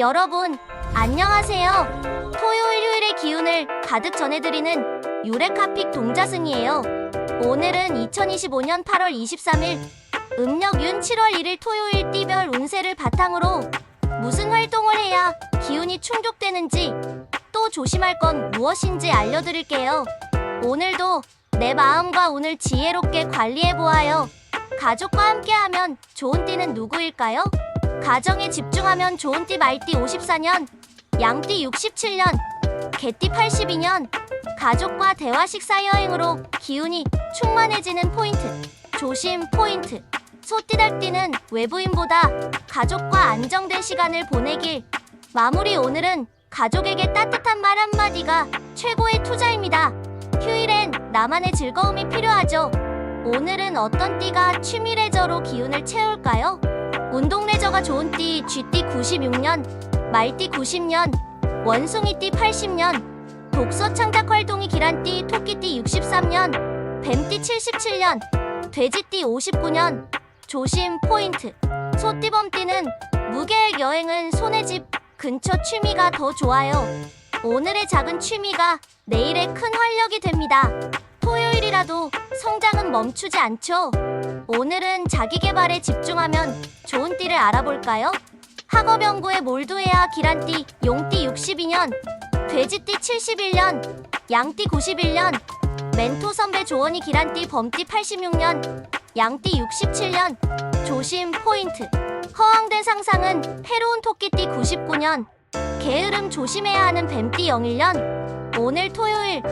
여러분, 안녕하세요. 토요일 휴일의 기운을 가득 전해드리는 유레카픽 동자승이에요. 오늘은 2025년 8월 23일, 음력 윤 7월 1일 토요일 띠별 운세를 바탕으로 무슨 활동을 해야 기운이 충족되는지 또 조심할 건 무엇인지 알려드릴게요. 오늘도 내 마음과 운을 지혜롭게 관리해보아요. 가족과 함께하면 좋은 띠는 누구일까요? 가정에 집중하면 좋은 띠 말띠 54년, 양띠 67년, 개띠 82년. 가족과 대화 식사 여행으로 기운이 충만해지는 포인트. 조심 포인트. 소띠달띠는 외부인보다 가족과 안정된 시간을 보내길. 마무리 오늘은 가족에게 따뜻한 말 한마디가 최고의 투자입니다. 휴일엔 나만의 즐거움이 필요하죠. 오늘은 어떤 띠가 취미 레저로 기운을 채울까요? 운동 레저가 좋은 띠 쥐띠 96년, 말띠 90년, 원숭이띠 80년, 독서 창작 활동이 길한 띠 토끼띠 63년, 뱀띠 77년, 돼지띠 59년. 조심 포인트. 소띠범띠는 무계획 여행은 손의 집 근처 취미가 더 좋아요. 오늘의 작은 취미가 내일의 큰 활력이 됩니다. 토요일이라도 성장은 멈추지 않죠. 오늘은 자기 개발에 집중하면 좋은 띠를 알아볼까요? 학업 연구에 몰두해야 기란띠 용띠 62년, 돼지띠 71년, 양띠 91년, 멘토 선배 조언이 기란띠 범띠 86년, 양띠 67년. 조심 포인트. 허황된 상상은 해로운 토끼띠 99년. 게으름 조심해야 하는 뱀띠 01년. 오늘 토요일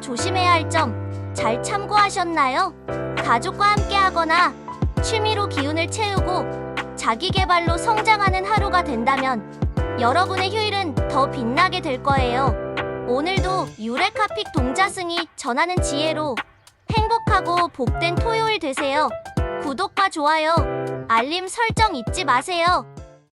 조심해야 할 점 잘 참고하셨나요? 가족과 함께 하거나 취미로 기운을 채우고 자기 개발로 성장하는 하루가 된다면 여러분의 휴일은 더 빛나게 될 거예요. 오늘도 유레카픽 동자승이 전하는 지혜로 행복하고 복된 토요일 되세요. 구독과 좋아요, 알림 설정 잊지 마세요.